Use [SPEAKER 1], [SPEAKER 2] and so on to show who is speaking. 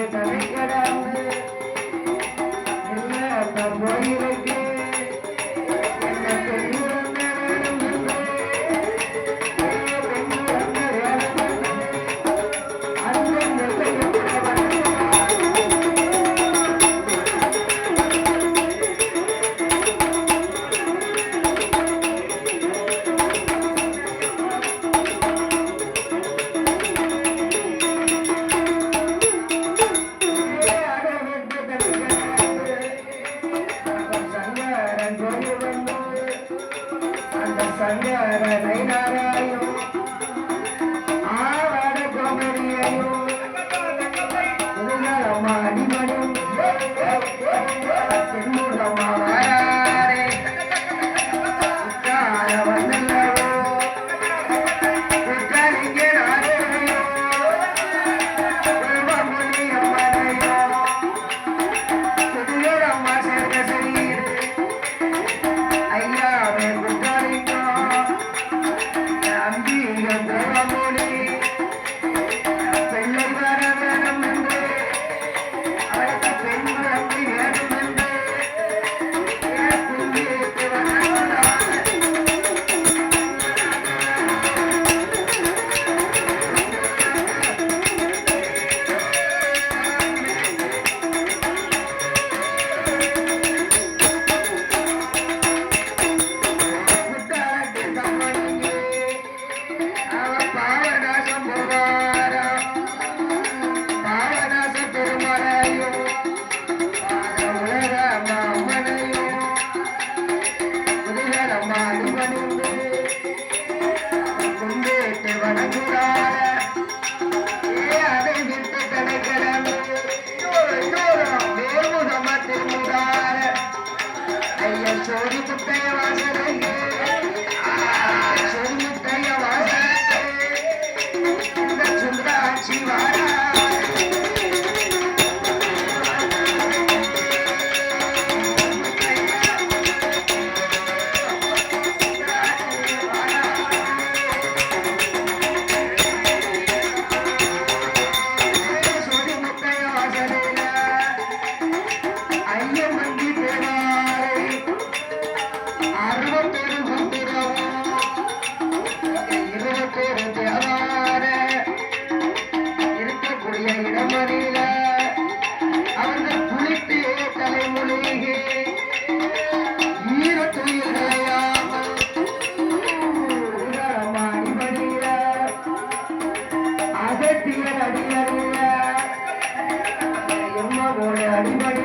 [SPEAKER 1] Okay, better. கந்த சங்கரனை நாராயண சோடி இருபத்தொரு தேவார இருக்கக்கூடிய இடமறியில அவர்கள் குளித்து தலைமொழிகே ஈரத்துயிரையாமல் அடிமடியில அகத்தியர் அடியறிய. எம்மகோட அடிமடியும் ஐயாவே